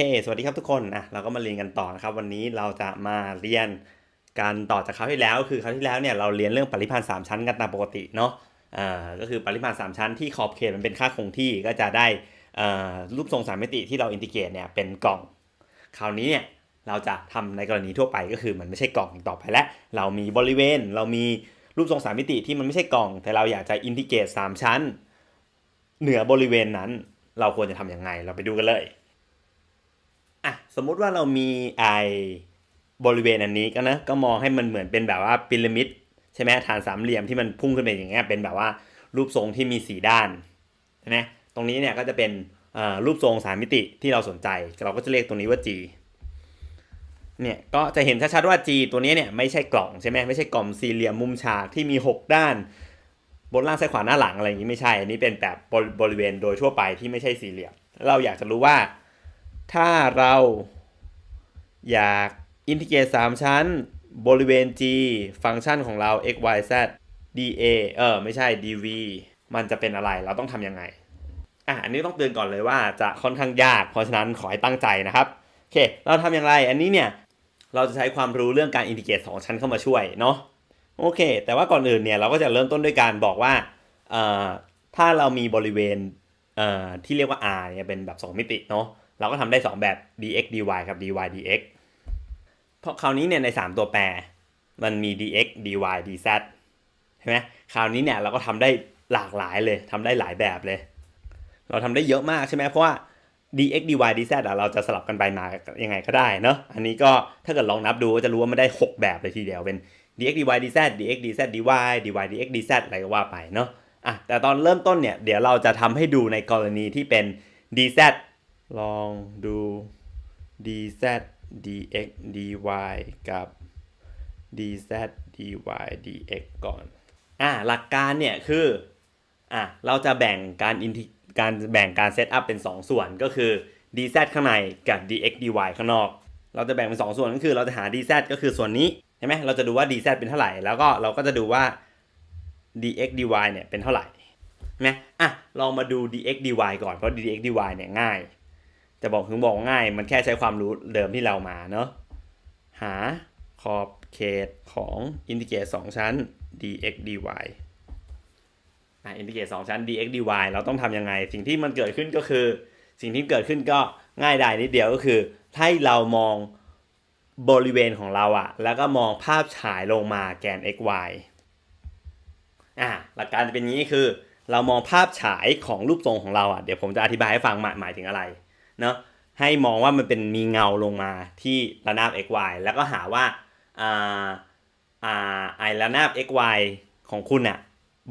เค สวัสดีครับทุกคนนะเราก็มาเรียนกันต่อนะครับ วันนี้เราจะมาเรียนการต่อจากคราวที่แล้ว คือคราวที่แล้วเนี่ยเราเรียนเรื่องปริพันธ์สามชั้นกันตามปกติเนาะอ่าก็คือปริพันธ์สามชั้นที่ขอบเขตมันเป็นค่าคงที่ก็จะได้อ่ารูปทรงสามมิติที่เราอินทิเกรตเนี่ยเป็นกล่อง คราวนี้เนี่ยเราจะทำในกรณีทั่วไปก็คือมันไม่ใช่กล่องต่อไปแล้ว เรามีบริเวณ เรามีรูปทรงสามมิติที่มันไม่ใช่กล่อง แต่เราอยากจะอินทิเกรตสามชั้น เหนือบริเวณนั้น เราควรจะทำยังไงเราไปดูกันเลย อะสมมุติว่าเรามีไอบริเวณอันนี้ก็นะก็มองให้มันเหมือนเป็นแบบว่าพีระมิดใช่ไหมฐานสามเหลี่ยมที่มันพุ่งขึ้นไปอย่างเงี้ยเป็นแบบว่ารูปทรงที่มีสีด้านใช่ไหมตรงนี้เนี่ยก็จะเป็นรูปทรงสามมิติที่เราสนใจ เราก็จะเรียกตรงนี้ว่า G เนี่ยก็จะเห็นชัดๆว่า G ตัวนี้เนี่ยไม่ใช่กล่องใช่ไหมไม่ใช่กล่องสี่เหลี่ยมมุมฉากที่มี 6 ด้าน บนล่างซ้ายขวาหน้าหลังอะไรอย่างนี้ไม่ใช่อันนี้เป็นแบบบริเวณโดยทั่วไปที่ไม่ใช่สี่เหลี่ยมเราอยากจะรู้ว่า ถ้าเราอยากอินทิเกรต3ชั้น บริเวณ g ฟังก์ชันของเรา x y z dA เออ ไม่ใช่ dv มันจะเป็นอะไร เราต้องทำยังไง อะ อันนี้ต้องเตือนก่อนเลยว่าจะค่อนข้างยาก เพราะฉะนั้นขอให้ตั้งใจนะครับ โอเค เราทำอย่างไร อันนี้เนี่ย เราจะใช้ความรู้เรื่องการอินทิเกรต2ชั้นเข้ามาช่วยเนาะ โอเค แต่ว่าก่อนอื่นเนี่ย เราก็จะเริ่มต้นด้วยการบอกว่า เอ่อ ถ้าเรามีบริเวณ เอ่อ ที่เรียกว่า r เนี่ย เป็นแบบ 2 มิติเนาะ เราก็ทำได้ 2 แบบ dx dy ครับ dy dx เพราะคราวนี้เนี่ยใน 3 ตัวแปร มันมี dx dy dz ใช่ไหมคราวนี้เนี่ยเราก็ทำได้หลากหลายเลยทำได้หลายแบบเลย เราทำได้เยอะมากใช่ไหมเพราะว่า dx dy dz อะเราจะสลับกันไปมายังไงก็ได้เนาะอันนี้ก็ถ้าเกิดลองนับดูก็จะรู้ว่ามันได้ 6 แบบเลยทีเดียวเป็น dx dy dz dx dz dy dy dx dz อะไรก็ว่าไปเนาะอะแต่ตอนเริ่มต้นเนี่ยเดี๋ยวเราจะทำให้ดูในกรณีที่เป็น dz ลองดู dz dx dy กับ dz dy dx ก่อน อะหลักการเนี่ยคือ อะเราจะแบ่งการอินทิการแบ่งการเซตอัพเป็น 2 ส่วนก็คือ dz ข้างในกับ dx dy ข้างนอก เราจะแบ่งเป็น 2 ส่วนก็คือเราจะหา dz ก็คือส่วนนี้ใช่ไหมเราจะดูว่า dz เป็นเท่าไหร่ แล้วก็เราก็จะดูว่า dx dy เนี่ยเป็นเท่าไหร่นะอะลองมาดู dx dy ก่อนเพราะ dx dy เนี่ยง่าย จะบอกถึงบอกง่าย มันแค่ใช้ความรู้เดิมที่เรามาเนาะหาขอบเขตของอินทิเกรต2ชั้น dx dy อะอินทิเกรต2ชั้น dx dy เราต้องทำยังไง สิ่งที่มันเกิดขึ้นก็คือ สิ่งที่เกิดขึ้นก็ง่ายดายนิดเดียวก็คือให้เรามองบริเวณของเราอะแล้วก็มองภาพฉายลงมาแกน x y อ่าหลักการจะเป็นงนี้คือ เรามองภาพฉายของรูปทรงของเราอะเดี๋ยวผมจะอธิบายให้ฟังหมายถึงอะไร เนาะให้มองว่ามันเป็นมีเงาลงมาที่ระนาบ x y แล้วก็หาว่าอ่าอ่าไอระนาบ x y ของคุณอะ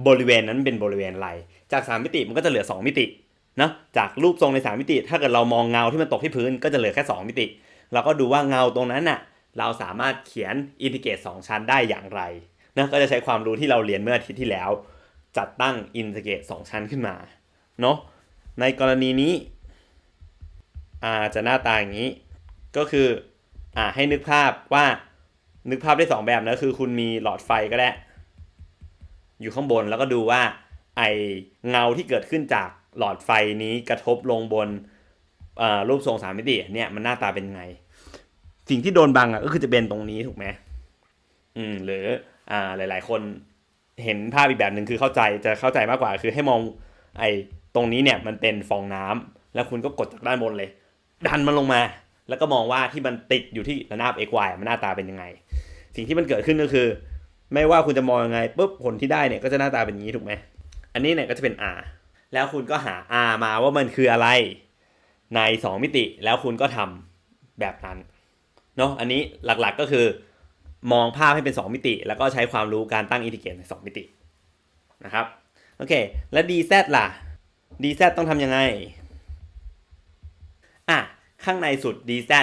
บริเวณนั้นเป็นบริเวณอะไร จาก 3 มิติมันก็จะเหลือ 2 มิติเนาะจากรูปทรงใน 3 มิติ ถ้าเกิดเรามองเงาที่มันตกที่พื้นก็จะเหลือแค่ 2 มิติ เราก็ดูว่าเงาตรงนั้นน่ะเราสามารถเขียนอินทิเกรต2ชั้นได้อย่างไรนะก็จะใช้ความรู้ที่เราเรียนเมื่ออาทิตย์ที่แล้ว จัดตั้งอินทิเกรตสองชั้นขึ้นมาเนาะในกรณีนี้ อาจะหน้าตาอย่างนี้ ก็คืออ่าให้นึกภาพว่านึกภาพได้สองแบบนะคือคุณมีหลอดไฟก็ได้ อยู่ข้างบนแล้วก็ดูว่า ไอเงาที่เกิดขึ้นจากหลอดไฟนี้กระทบลงบนรูปทรงสามมิติเนี่ยมันหน้าตาเป็นไง สิ่งที่โดนบังอะก็คือจะเป็นตรงนี้ถูกไหมอืมหรืออ่าหลาย ๆ คนเห็นภาพอีกแบบหนึ่งคือเข้าใจจะเข้าใจมากกว่าคือให้มองไอ้ตรงนี้เนี่ยมันเป็นฟองน้ำแล้วคุณก็กดจากด้านบนเลย ดันมันลงมา แล้วก็มองว่าที่มันติดอยู่ที่ระนาบ x y มันหน้าตาเป็นยังไง สิ่งที่มันเกิดขึ้นก็คือ ไม่ว่าคุณจะมองยังไงปุ๊บผลที่ได้เนี่ยก็จะหน้าตาเป็นอย่างนี้ถูกไหมอันนี้เนี่ยก็จะเป็น r แล้วคุณก็หา r มาว่ามันคืออะไรใน 2 มิติแล้วคุณก็ทำแบบนั้นเนาะอันนี้หลักๆก็คือ มองภาพให้เป็น 2 มิติ แล้วก็ใช้ความรู้การตั้งอินทิเกรตใน 2 มิตินะครับโอเค แล้ว dz ล่ะ dz ต้องทำยังไงอะ ข้างในสุด dz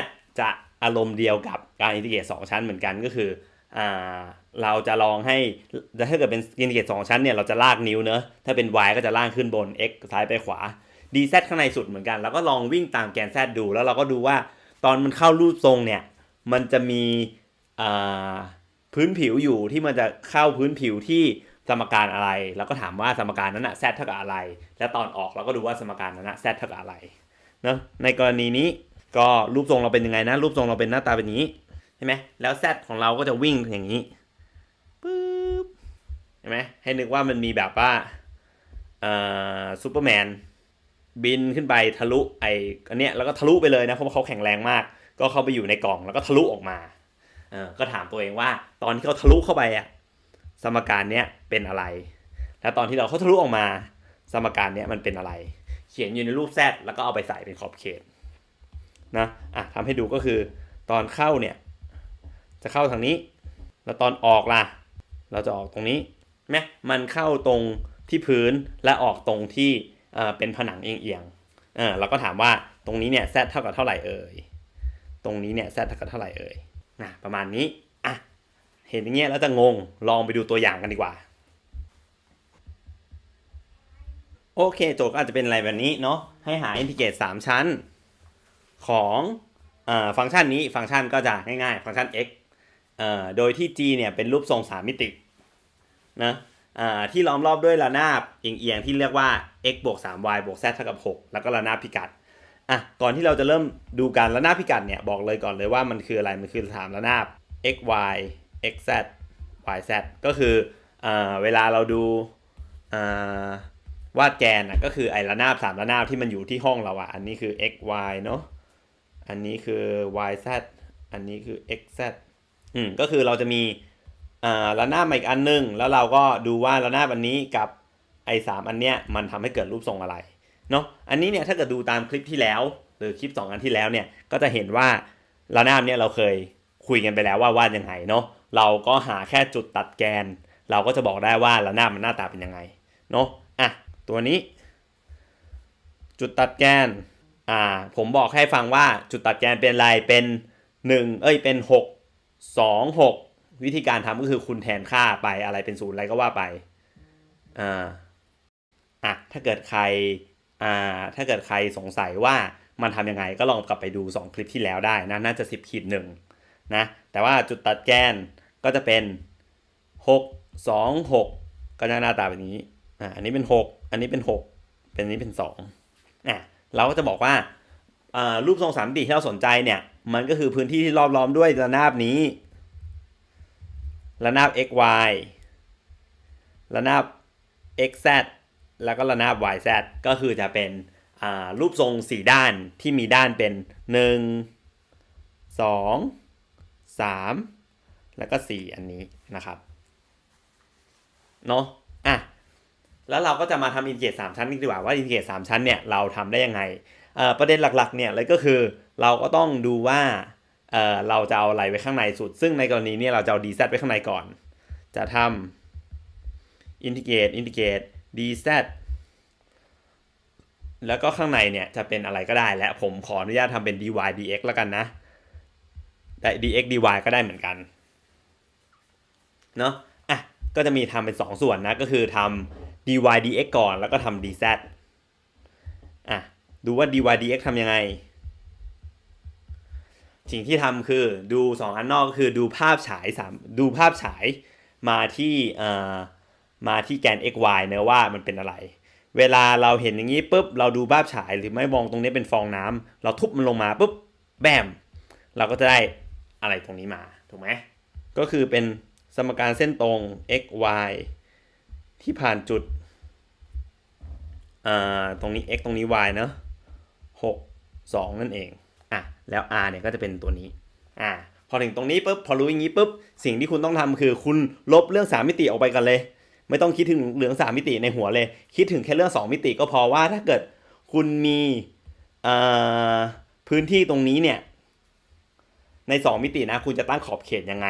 จะอารมณ์เดียวกับการอินทิเกรต2ชั้นเหมือนกันก็คืออ่าเราจะลองให้ถ้าเกิดเป็นอินทิเกรต2ชั้นเนี่ยเราจะลากนิ้วเนอะถ้าเป็น y ก็จะล่างขึ้นบน x ซ้ายไปขวา dz ข้างในสุดเหมือนกัน แล้วก็ลองวิ่งตามแกน z ดูแล้วเราก็ดูว่าตอนมันเข้ารูปทรงเนี่ยมันจะมีพื้นผิวอยู่ที่มันจะเข้าพื้นผิวที่สมการอะไร แล้วก็ถามว่าสมการนั้นอะ z เท่ากับอะไร แล้วตอนออกเราก็ดูว่าสมการนั้นอะ z เท่ากับอะไรเนาะในกรณีนี้ ก็รูปทรงเราเป็นยังไงนะ รูปทรงเราเป็นหน้าตาเป็นอย่างนี้ใช่ไหมแล้ว z ของเราก็จะวิ่งอย่างนี้ปึ๊บเห็นไหมให้นึกว่ามันมีแบบว่าเอ่อซูเปอร์แมนบินขึ้นไปทะลุไออันเนี้ยแล้วก็ทะลุไปเลยนะเพราะว่าเขาแข็งแรงมาก ก็เข้าไปอยู่ในกล่องแล้วก็ทะลุออกมาเออก็ถามตัวเองว่า ตอนที่เขาทะลุเข้าไปอะสมการเนี้ยเป็นอะไร แล้วตอนที่เราเขาทะลุออกมา สมการเนี้ยมันเป็นอะไร เขียนอยู่ในรูป z แล้วก็เอาไปใส่เป็นขอบเขต นะอะทำให้ดูก็คือ ตอนเข้าเนี่ยจะเข้าทางนี้ แล้วตอนออกล่ะ เราจะออกตรงนี้ไหมมันเข้าตรงที่พื้นและออกตรงที่เอ่อเป็นผนังเอียงๆเออเราก็ถามว่าตรงนี้เนี่ย z เท่ากับเท่าไหร่เอ่ยตรงนี้เนี่ย z เท่ากับเท่าไหร่เอ่ยนะประมาณนี้อะเห็นอย่างเงี้ยแล้วจะงงลองไปดูตัวอย่างกันดีกว่าโอเคโจทย์ก็อาจจะเป็นอะไรแบบนี้เนาะให้หาอินทิเกรต3ชั้น ของอฟังก์ชันนี้ฟังก์ชันก็จะง่ายๆ ฟังก์ชัน x โดยที่ g เนี่ยเป็นรูปทรง 3 มิตินะที่ล้อมรอบด้วยระนาบเอียงๆที่เรียกว่า x บวก 3y บวก z เท่ากับ 6 แล้วก็ระนาบพิกัดอะก่อนที่เราจะเริ่มดูการระนาบพิกัดเนี่ยบอกเลยก่อนเลยว่ามันคืออะไรมันคือถามระนาบ x y x z y z ก็คือเอเวลาเราดูวาดแกนอะก็คือไอระนาบสามระนาบที่มันอยู่ที่ห้องเราอะอันนี้คือ x y เนาะ อันนี้คือ y z อันนี้คือ x z อืมก็คือเราจะมีอ่าระนาบมาอีกอันหนึง แล้วเราก็ดูว่าระนาบอันนี้กับไอ้สามอันเนี้ยมันทำให้เกิดรูปทรงอะไรเนาะอันนี้เนี่ยถ้าเกิดดูตามคลิปที่แล้ว หรือคลิป 2 อันที่แล้วเนี่ยก็จะเห็นว่าระนาบเนี่ยเราเคยคุยกันไปแล้วว่าวาดยังไงเนาะเราก็หาแค่จุดตัดแกน เราก็จะบอกได้ว่าระนาบมันหน้าตาเป็นยังไงเนาะอะตัวนี้ จุดตัดแกน อ่าผมบอกให้ฟังว่าจุดตัดแกนเป็นอะไรเป็น1เอ้ยเป็น 6 2 6 วิธีการทำก็คือคุณแทนค่าไปอะไรเป็นศูนย์อะไรก็ว่าไปอ่าอะถ้าเกิดใครอ่าถ้าเกิดใครสงสัยว่ามันทำยังไงก็ลองกลับไปดู 2 คลิปที่แล้วได้นะน่าจะ 10ขีดหนึ่งนะแต่ว่าจุดตัดแกนก็จะเป็น 6 2 6 ก็จะหน้าตาแบบนี้อ่าอันนี้เป็น 6 อันนี้เป็น 6 เป็นนนี้เป็น2อะ เราก็จะบอกว่ารูปทรงสามมิติที่เราสนใจเนี่ย มันก็คือพื้นที่ที่รอบล้อมด้วยระนาบนี้ ระนาบ x y ระนาบ x z แล้วก็ระนาบ y z ก็คือจะเป็นรูปทรง4ด้านที่มีด้านเป็น 1 2 3 แล้วก็ 4 อันนี้นะครับ เนาะ แล้วเราก็จะมาทำอินทิเกรต3ชั้นดีกว่าว่าอินทิเกรต3ชั้นเนี่ยเราทำได้ยังไงประเด็นหลักๆเนี่ยเลยก็คือเราก็ต้องดูว่าเเราจะเอาอะไรไว้ข้างในสุด ซึ่งในกรณีนี้เราจะเอา dz ไว้ข้างในก่อน จะทำอินทิเกรตอินทิเกรต dz แล้วก็ข้างในเนี่ยจะเป็นอะไรก็ได้และผมขออนุญาตทำเป็น dy dx แล้วกันนะแต่ dx dy ก็ได้เหมือนกันเนาะอะก็จะมีทำเป็น 2 ส่วนนะ ก็คือทำ dy dx ก่อนแล้วก็ทำ dz อะดูว่า dy dx ทำยังไง สิ่งที่ทำคือดู 2 อันนอกก็คือดูภาพฉายสามดูภาพฉายมาที่เอ่อมาที่แกน x y เนะว่ามันเป็นอะไร เวลาเราเห็นอย่างนี้ปุ๊บเราดูภาพฉายหรือไม่มองตรงนี้เป็นฟองน้ำเราทุบมันลงมาปุ๊บแบมเราก็จะได้อะไรตรงนี้มา ถูกไหมก็คือเป็นสมการเส้นตรง x y ที่ผ่านจุดตรงนี้ x ตรงนี้ y เนอะ6 2 นั่นเอง อะ แล้ว r เนี่ยก็จะเป็นตัวนี้ อ่าพอถึงตรงนี้ปุ๊บ พอรู้อย่างนี้ปุ๊บ สิ่งที่คุณต้องทำคือคุณลบเรื่อง 3 มิติออกไปกันเลย ไม่ต้องคิดถึงเหลือง 3 มิติในหัวเลย คิดถึงแค่เรื่อง 2 มิติก็พอว่าถ้าเกิดคุณมีพื้นที่ตรงนี้เนี่ย ใน 2 มิตินะ คุณจะตั้งขอบเขตยังไง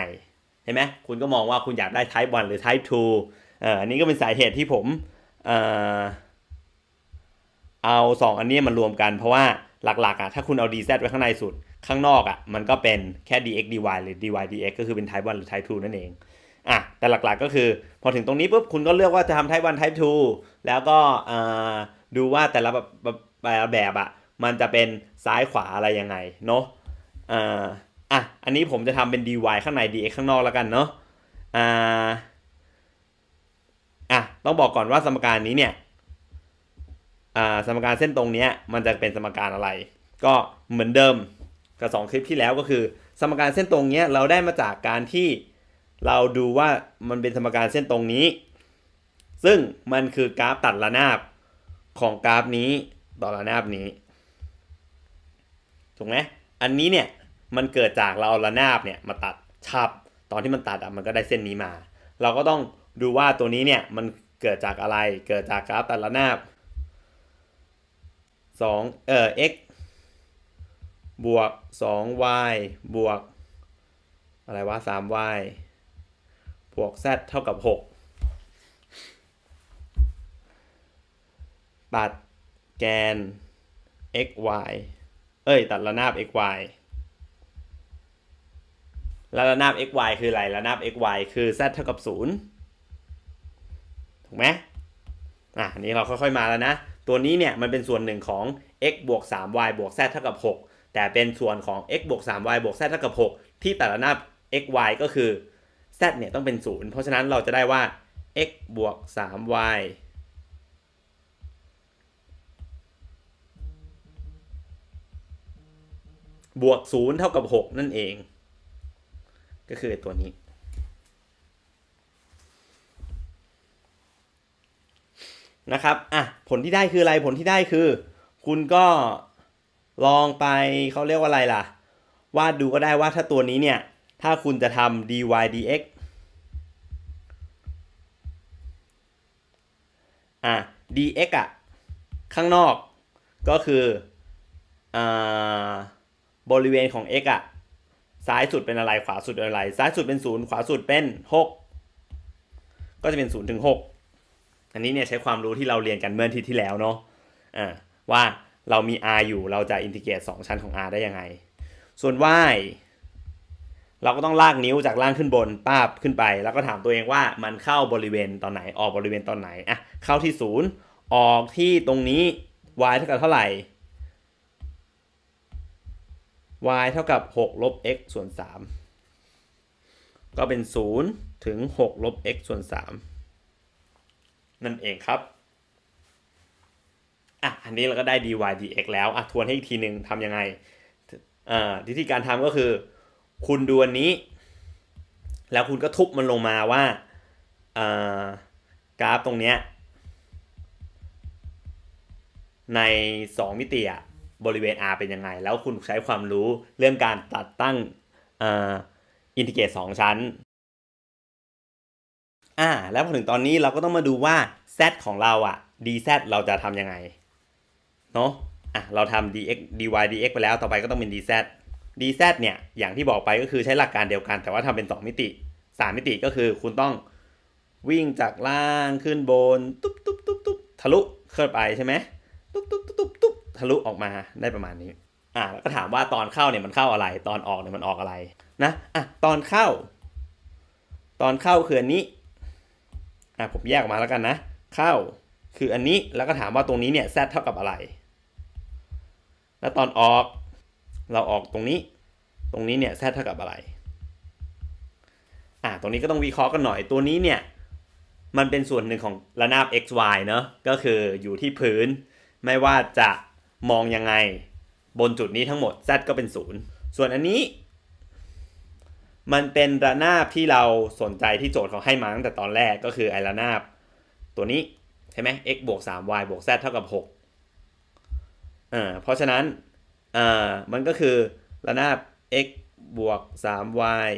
เห็นไหมคุณก็มองว่าคุณอยากได้ type 1 หรือ type 2 อันนี้ก็เป็นสาเหตุที่ผมเอ่อเอา2อันนี้มารวมกันเพราะว่าหลักๆอะถ้าคุณเอา dz ไว้ข้างในสุด ข้างนอกอะมันก็เป็นแค่ dx dy หรือ dy dx ก็คือเป็น type 1 หรือ type 2 นั่นเองอะแต่หลักๆก็คือพอถึงตรงนี้ปุ๊บคุณก็เลือกว่าจะทำ type 1 type 2 แล้วก็ดูว่าแต่ละแบบแบบอะมันจะเป็นซ้ายขวาอะไรยังไงเนาะอ่ออะอันนี้ผมจะทำเป็น dy ข้างใน dx ข้างนอกแล้วกันเนาะอ่า อะต้องบอกก่อนว่าสมการนี้เนี่ยอ่าสมการเส้นตรงเนี้ยมันจะเป็นสมการอะไร ก็เหมือนเดิมกับสองคลิปที่แล้วก็คือ สมการเส้นตรงเนี้ยเราได้มาจากการที่เราดูว่ามันเป็นสมการเส้นตรงนี้ ซึ่งมันคือกราฟตัดระนาบของกราฟนี้ต่อระนาบนี้ถูกไหมอันนี้เนี่ยมันเกิดจากเราเอาระนาบเนี่ยมาตัดชับตอนที่มันตัดอะมันก็ได้เส้นนี้มา เราก็ต้อง ดูว่าตัวนี้เนี่ยมันเกิดจากอะไร เกิดจากกราฟตัดระนาบ2เอ่อ x บวก 2y บวก อะไรวะ 3y บวก z เท่ากับ 6 ตัดแกน x y เอ้ย ตัดระนาบ x y แล้วระนาบ x y คืออะไร ระนาบ x y คือ z เท่ากับ 0 ถูกไหมอะนนี้เราค่อยๆมาแล้วนะ ตัวนี้เนี่ยมันเป็นส่วนหนึ่งของ x บวก 3y บวก z เท่ากับ 6 แต่เป็นส่วนของ x บวก 3y บวก z เท่ากับ 6 ที่แต่ละหน้า x y ก็คือ z เนี่ยต้องเป็น 0 เพราะฉะนั้นเราจะได้ว่า x บวก 3y บวก 0 เท่ากับ 6 นั่นเอง ก็คือตัวนี้ นะครับอะผลที่ได้คืออะไรผลที่ได้คือ คุณก็ลองไปเขาเรียกว่าอะไรล่ะ วาดดูก็ได้ว่าถ้าตัวนี้เนี่ย ถ้าคุณจะทำ dy dx อะ dx อะ ข้างนอกก็คืออ่าบริเวณของ x อะ ซ้ายสุดเป็นอะไรขวาสุดเป็นอะไร ซ้ายสุดเป็น 0 ขวาสุดเป็น 6 ก็จะเป็น0ถึง6 อันนี้เนี่ยใช้ความรู้ที่เราเรียนกันเมื่อทิตย์ที่แล้วเนาะอ่าว่าเรามี r อยู่เราจะอินทิเกรต2ชั้นของ r ได้ยังไง ส่วน y เราก็ต้องลากนิ้วจากล่างขึ้นบนป้าบขึ้นไป แล้วก็ถามตัวเองว่ามันเข้าบริเวณตอนไหนออกบริเวณตอนไหนอะเข้าที่ 0 ออกที่ตรงนี้ y เท่ากับเท่าไหร่ y เท่ากับ 6 ลบ x ส่วน 3 ก็เป็น 0 ถึง 6 ลบ x ส่วน 3 นั่นเองครับอะอันนี้เราก็ได้ dy dx แล้วอะทวนให้อีกทีหนึ่งทำยังไงอ่าวิธีการทำก็คือ คุณดูอันนี้ แล้วคุณก็ทุบมันลงมาว่าอ่ากราฟตรงเนี้ยใน 2 มิติอะบริเวณ r เป็นยังไง แล้วคุณใช้ความรู้เรื่องการตัดตั้งอ่าอินทิเกรต2ชั้น อ่า แล้วพอถึงตอนนี้เราก็ต้องมาดูว่า z ของเราอะ dz เราจะทำยังไง เนาะอะ เราทำ dx dy dx ไปแล้ว ต่อไปก็ต้องเป็น dz dz เนี่ย อย่างที่บอกไปก็คือใช้หลักการเดียวกัน แต่ว่าทำเป็น 2 มิติ 3 มิติก็คือคุณต้องวิ่งจากล่างขึ้นบน ตุ๊บตุ๊บตุ๊บตุ๊บทะลุขึ้นไปใช่ไหมตุ๊บตุ๊บตุ๊บตุ๊บตุ๊บทะลุออกมาได้ประมาณนี้ อะแล้วก็ถามว่าตอนเข้าเนี่ยมันเข้าอะไร ตอนออกเนี่ยมันออกอะไร นะ อะ ตอนเข้า ตอนเข้าคืออันนี้ อะผมแยกออกมาแล้วกันนะ เข้าคืออันนี้แล้วก็ถามว่าตรงนี้เนี่ย z เท่ากับอะไร แล้วตอนออกเราออกตรงนี้ ตรงนี้เนี่ย z เท่ากับอะไร อะตรงนี้ก็ต้องวิเคราะห์กันหน่อยตัวนี้เนี่ย มันเป็นส่วนหนึ่งของระนาบ x y เนอะก็คืออยู่ที่พื้น ไม่ว่าจะมองยังไง บนจุดนี้ทั้งหมด z ก็เป็นศูนย์ส่วนอันนี้ มันเป็นระนาบที่เราสนใจที่โจทย์เขาให้มาตั้งแต่ตอนแรกก็คือไอระนาบตัวนี้ใช่ไหม x บวก 3y บวก z เท่ากับ6อ่าเพราะฉะนั้นอ่ามันก็คือระนาบ x บวก 3y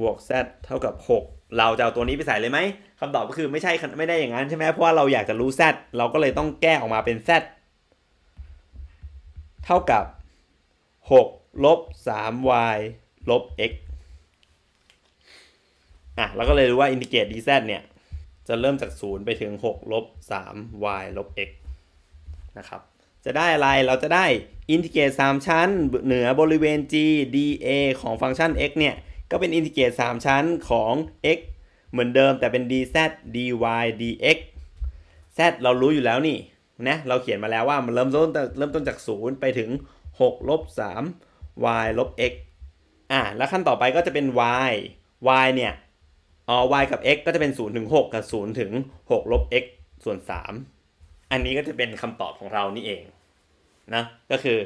บวก z เท่ากับ 6 เราจะเอาตัวนี้ไปใส่เลยไหมคำตอบก็คือไม่ใช่ไม่ได้อย่างนั้นใช่ไหมเพราะว่าเราอยากจะรู้ z เราก็เลยต้องแก้ออกมาเป็น z เท่ากับ 6 ลบ 3y ลบ x อะเราก็เลยรู้ว่าอินทิเกรต dz เนี่ย จะเริ่มจาก 0 ไปถึง 6 ลบ 3y ลบ x นะครับ จะได้อะไรเราจะได้อินทิเกรต 3 ชั้น เหนือบริเวณ g dA ของฟังก์ชัน x เนี่ย ก็เป็นอินทิเกรต 3 ชั้นของ x เหมือนเดิมแต่เป็น dz dy dx z เรารู้อยู่แล้วนี่นะเราเขียนมาแล้วว่ามันเริ่มต้นเริ่มต้นจาก 0 ไปถึง 6 ลบ 3 y ลบ x อะแล้วขั้นต่อไปก็จะเป็น y y เนี่ยอ๋อ y กับ x ก็จะเป็น 0 ถึง 6 กับ 0 ถึง 6 ลบ x ส่วน 3 อันนี้ก็จะเป็นคำตอบของเรานี่เองนะก็คือ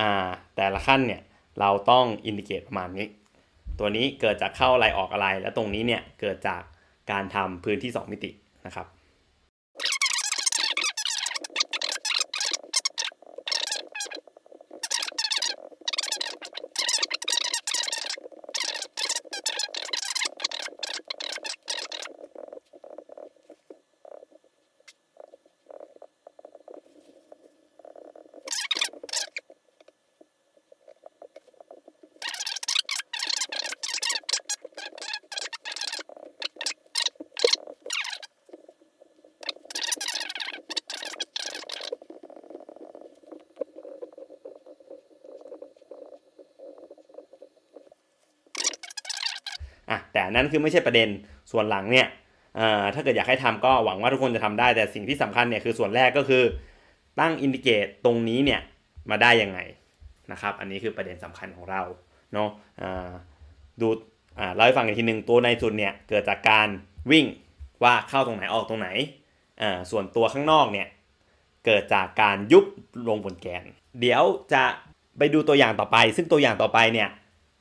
อ่าแต่ละขั้นเนี่ยเราต้องอินดิเกตประมาณนี้ ตัวนี้เกิดจากเข้าอะไรออกอะไร แล้วตรงนี้เนี่ยเกิดจากการทำพื้นที่ 2 มิตินะครับ อะแต่นั้นคือไม่ใช่ประเด็นส่วนหลังเนี่ยอ่อถ้าเกิดอยากให้ทำก็หวังว่าทุกคนจะทำได้ แต่สิ่งที่สำคัญเนี่ยคือส่วนแรกก็คือตั้งอินดิเกตตรงนี้เนี่ยมาได้ยังไงนะครับ อันนี้คือประเด็นสำคัญของเราเนาะอ่าดูอ่าเล่าให้ฟังอีกทีหนึ่งตัวในสุดเนี่ยเกิดจากการวิ่งว่าเข้าตรงไหนออกตรงไหนอ่าส่วนตัวข้างนอกเนี่ยเกิดจากการยุบลงบนแกน เดี๋ยวจะไปดูตัวอย่างต่อไป ซึ่งตัวอย่างต่อไปเนี่ย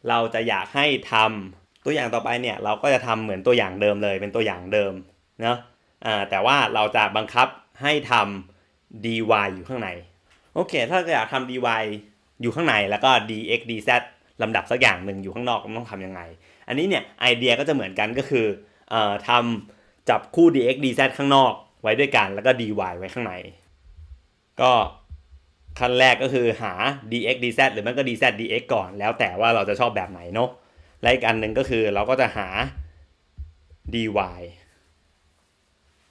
เราจะอยากให้ทำ ตัวอย่างต่อไปเนี่ยเราก็จะทำเหมือนตัวอย่างเดิมเลยเป็นตัวอย่างเดิมเนาะอ่าแต่ว่าเราจะบังคับให้ทำ dy อยู่ข้างในโอเค ถ้าอยากทำ dy อยู่ข้างในแล้วก็ dx dz ลำดับสักอย่างหนึ่งอยู่ข้างนอกต้องทำยังไง อันนี้เนี่ยไอเดียก็จะเหมือนกันก็คือเอ่อทำจับคู่ dx dz ข้างนอกไว้ด้วยกันแล้วก็ dy ไว้ข้างใน ก็ขั้นแรกก็คือหา dx dz หรือไม่ก็ dz dx ก่อน แล้วแต่ว่าเราจะชอบแบบไหนเนาะ และอีกอันหนึ่งก็คือเราก็จะหา dy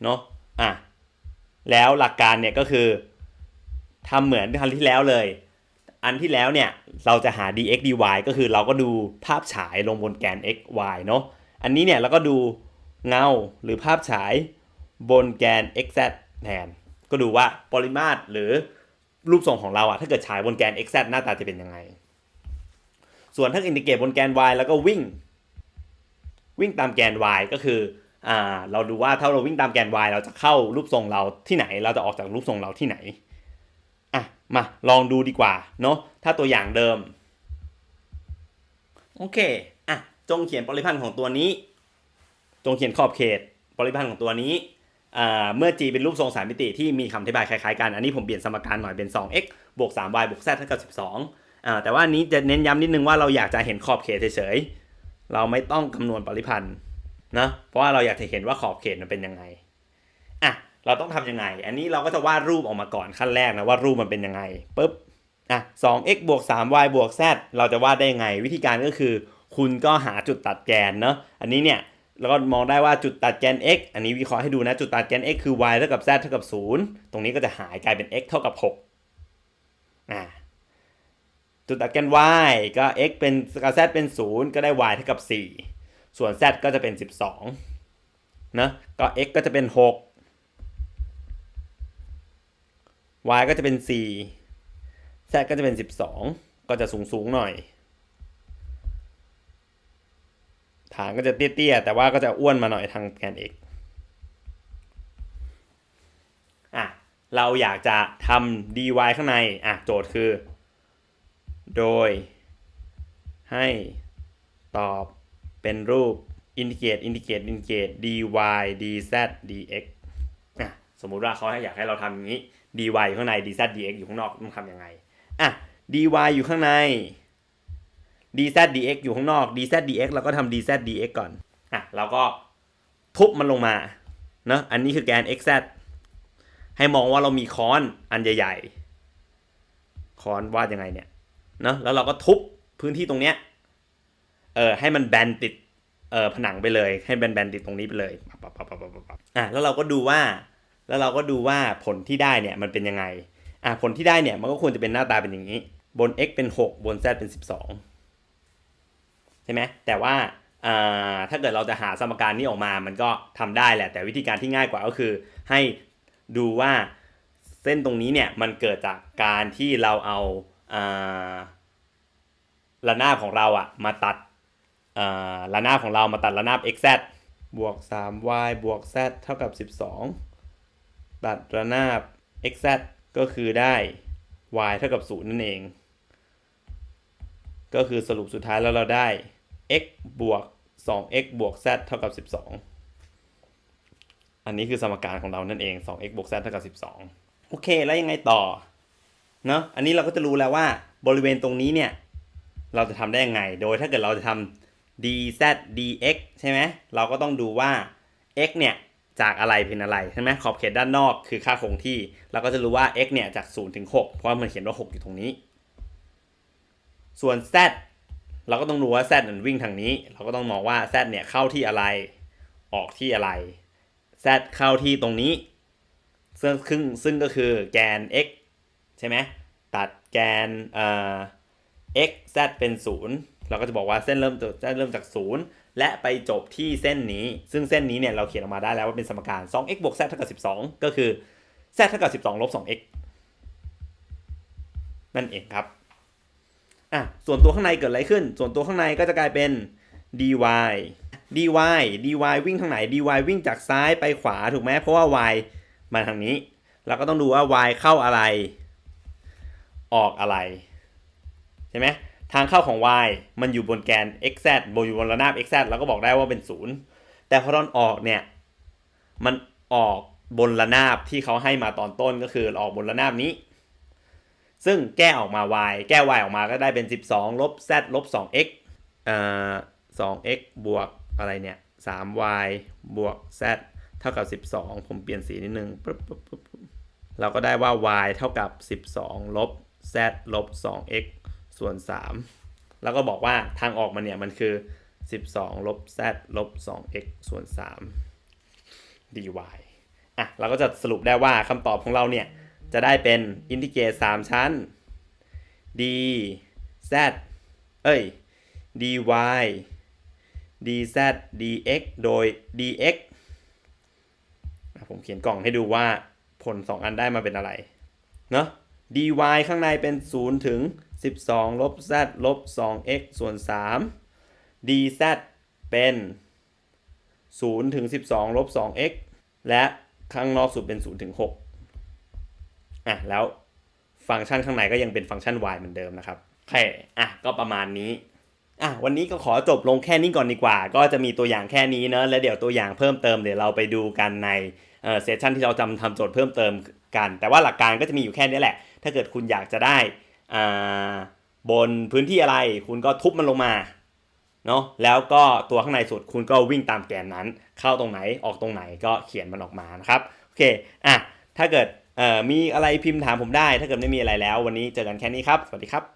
เนาะอะแล้วหลักการเนี่ยก็คือทำเหมือนครั้งที่แล้วเลย อันที่แล้วเนี่ยเราจะหา dx dy ก็คือเราก็ดูภาพฉายลงบนแกน x y เนาะอันนี้เนี่ยเราก็ดูเงาหรือภาพฉายบนแกน x z แทนก็ดูว่าปริมาตรหรือรูปทรงของเราอะถ้าเกิดฉายบนแกน x z หน้าตาจะเป็นยังไง ส่วนถ้าอินดิเกตบนแกน y แล้วก็วิ่ง วิ่งตามแกน y ก็คืออ่าเราดูว่าถ้าเราวิ่งตามแกน y เราจะเข้ารูปทรงเราที่ไหน เราจะออกจากรูปทรงเราที่ไหนอะมาลองดูดีกว่าเนาะถ้าตัวอย่างเดิมโอเคอะจงเขียนปริพันธ์ของตัวนี้ จงเขียนขอบเขตปริพันธ์ของตัวนี้อ่าเมื่อ g เป็นรูปทรงสามมิติที่มีคำอธิบายคล้ายๆกัน อันนี้ผมเปลี่ยนสมการหน่อยเป็น 2x บวก 3y บวก z เท่ากับ 12อ่า แต่ว่าอันนี้จะเน้นย้ำนิดนึงว่าเราอยากจะเห็นขอบเขตเฉยๆ เราไม่ต้องคำนวณปริพันธ์นะเพราะว่าเราอยากจะเห็นว่าขอบเขตมันเป็นยังไงอะเราต้องทำยังไง อันนี้เราก็จะวาดรูปออกมาก่อนขั้นแรกนะว่ารูปมันเป็นยังไงปุ๊บอะ 2x บวก 3y บวก z เราจะวาดได้ยังไง วิธีการก็คือ คุณก็หาจุดตัดแกนเนาะอันนี้เนี่ยเราก็มองได้ว่าจุดตัดแกน x อันนี้วิเคราะห์ให้ดูนะจุดตัดแกน x คือ y เท่ากับ z เท่ากับ 0 ตรงนี้ก็จะหายกลายเป็น x เท่ากับ6อ่า จุดตัดแกน y ก็ x เป็นกับ z เป็น 0 ก็ได้ y เท่ากับ 4 ส่วน z ก็จะเป็น 12นะก็ x ก็จะเป็น 6 y ก็จะเป็น 4 z ก็จะเป็น 12 ก็จะสูงสูงหน่อย ฐานก็จะเตี้ยๆ แต่ว่าก็จะอ้วนมาหน่อยทางแกน x อะ เราอยากจะทำ dy ข้างใน อะ โจทย์คือ โดย ให้ตอบเป็นรูป indicate indicate indicate dy dz dx อะสมมุติว่าเขาอยากให้เราทำอย่างนี้ dy อยู่ข้างใน dz dx อยู่ข้างนอกต้องทำยังไงอะ dy อยู่ข้างใน dz dx อยู่ข้างนอก dz dx เราก็ทำ dz dx ก่อนอะเราก็ทุบมันลงมาเนอะอันนี้คือแกน xz ให้มองว่าเรามีค้อนอันใหญ่ๆค้อนวาดยังไงเนี่ย เนอะแล้วเราก็ทุบพื้นที่ตรงเนี้ยเออให้มันแบนติดเออผนังไปเลยให้แบนๆติดตรงนี้ไปเลยปั๊บปั๊บปั๊บปั๊บปั๊บอะแล้วเราก็ดูว่า แล้วเราก็ดูว่าผลที่ได้เนี่ยมันเป็นยังไงอะผลที่ได้เนี่ยมันก็ควรจะเป็นหน้าตาเป็นอย่างนี้ บน x เป็น 6 บน z เป็น 12 ใช่ไหมแต่ว่าอ่าถ้าเกิดเราจะหาสมการนี้ออกมามันก็ทำได้แหละ แต่วิธีการที่ง่ายกว่าก็คือ ให้ดูว่าเส้นตรงนี้เนี่ยมันเกิดจากการที่เราเอา ระนาบของเราอะมาตัดอ่าระนาบของเรามาตัดระนาบ xz บวก 3y บวก z เท่ากับ 12 ตัดระนาบ xz ก็คือได้ y เท่ากับ 0 นั่นเอง ก็คือสรุปสุดท้ายแล้วเราได้ x บวก 2x บวก z เท่ากับ 12 อันนี้คือสมการของเรานั่นเอง 2x บวก z เท่ากับ 12 โอเค แล้วยังไงต่อ เนาะอันนี้เราก็จะรู้แล้วว่าบริเวณตรงนี้เนี่ย เราจะทำได้ยังไง โดยถ้าเกิดเราจะทำ dz dx ใช่ไหมเราก็ต้องดูว่า x เนี่ยจากอะไรเป็นอะไรใช่ไหมขอบเขตด้านนอกคือค่าคงที่ เราก็จะรู้ว่า x เนี่ยจาก0ถึง6เพราะว่ามันเขียนว่า 6 อยู่ตรงนี้ ส่วน z เราก็ต้องรู้ว่า z มันวิ่งทางนี้ เราก็ต้องมองว่า z เนี่ยเข้าที่อะไร ออกที่อะไร z เข้าที่ตรงนี้ ซึ่งซึ่งซึ่งก็คือแกน x ช่ไหมตัดแกนเอ่อ x z เป็น 0 เราก็จะบอกว่าเส้นเริ่มจากเส้นเริ่มจาก 0 และไปจบที่เส้นนี้ ซึ่งเส้นนี้เนี่ยเราเขียนออกมาได้แล้วว่าเป็นสมการ 2x บวก z เท่ากับ 12 ก็คือ z เท่ากับ 12 ลบ 2x นั่นเองครับอะส่วนตัวข้างในเกิดอะไรขึ้น ส่วนตัวข้างในก็จะกลายเป็น dy dy dy วิ่งทางไหน dy วิ่งจากซ้ายไปขวาถูกไหมเพราะว่า y มาทางนี้ เราก็ต้องดูว่า y เข้าอะไร ออกอะไร ใช่ไหมทางเข้าของ y มันอยู่บนแกน xz บนอยู่บนระนาบ xz เราก็บอกได้ว่าเป็น 0 แต่พอตอนออกเนี่ย มันออกบนระนาบที่เขาให้มาตอนต้นก็คือออกบนระนาบนี้ ซึ่งแก้ออกมา y แก้ y ออกมาก็ได้เป็น 12 ลบ z ลบ 2x เอ่อ 2x บวกอะไรเนี่ย 3y บวก z เท่ากับ 12 ผมเปลี่ยนสีนิดนึงปึ๊บปึ๊บปึ๊บปึ๊บเราก็ได้ว่า y เท่ากับ 12 ลบ z ลบ 2x ส่วน 3 แล้วก็บอกว่าทางออกมันเนี่ย มันคือ 12 ลบ z ลบ 2x ส่วน 3 dy อะ เราก็จะสรุปได้ว่าคำตอบของเราเนี่ย จะได้เป็นอินทิเกรต3ชั้น dz เอ้ย dy dz dx โดย dx ผมเขียนกล่องให้ดูว่าผล 2 อันได้มาเป็นอะไร เนอะ dy ข้างในเป็น 0 ถึง 12 ลบ z ลบ 2x ส่วน 3 dz เป็น 0 ถึง 12 ลบ 2x และข้างนอกสุดเป็น 0 ถึง 6 อะ แล้วฟังก์ชันข้างในก็ยังเป็นฟังก์ชัน y เหมือนเดิมนะครับ โอเค อะ ก็ประมาณนี้ อะ วันนี้ก็ขอจบลงแค่นี้ก่อนดีกว่า ก็จะมีตัวอย่างแค่นี้เนอะแล้วเดี๋ยวตัวอย่างเพิ่มเติมเดี๋ยวเราไปดูกันในเอ่อเซสชันที่เราจำทำโจทย์เพิ่มเติม กัน แต่ว่าหลักการก็จะมีอยู่แค่นี้แหละ ถ้าเกิดคุณอยากจะได้บนพื้นที่อะไร คุณก็ทุบมันลงมาเนาะแล้วก็ตัวข้างในสุดคุณก็วิ่งตามแกนนั้น เข้าตรงไหนออกตรงไหนก็เขียนมันออกมานะครับโอเคอะถ้าเกิดมีอะไรพิมพ์ถามผมได้ ถ้าเกิดไม่มีอะไรแล้ว วันนี้เจอกันแค่นี้ครับ สวัสดีครับ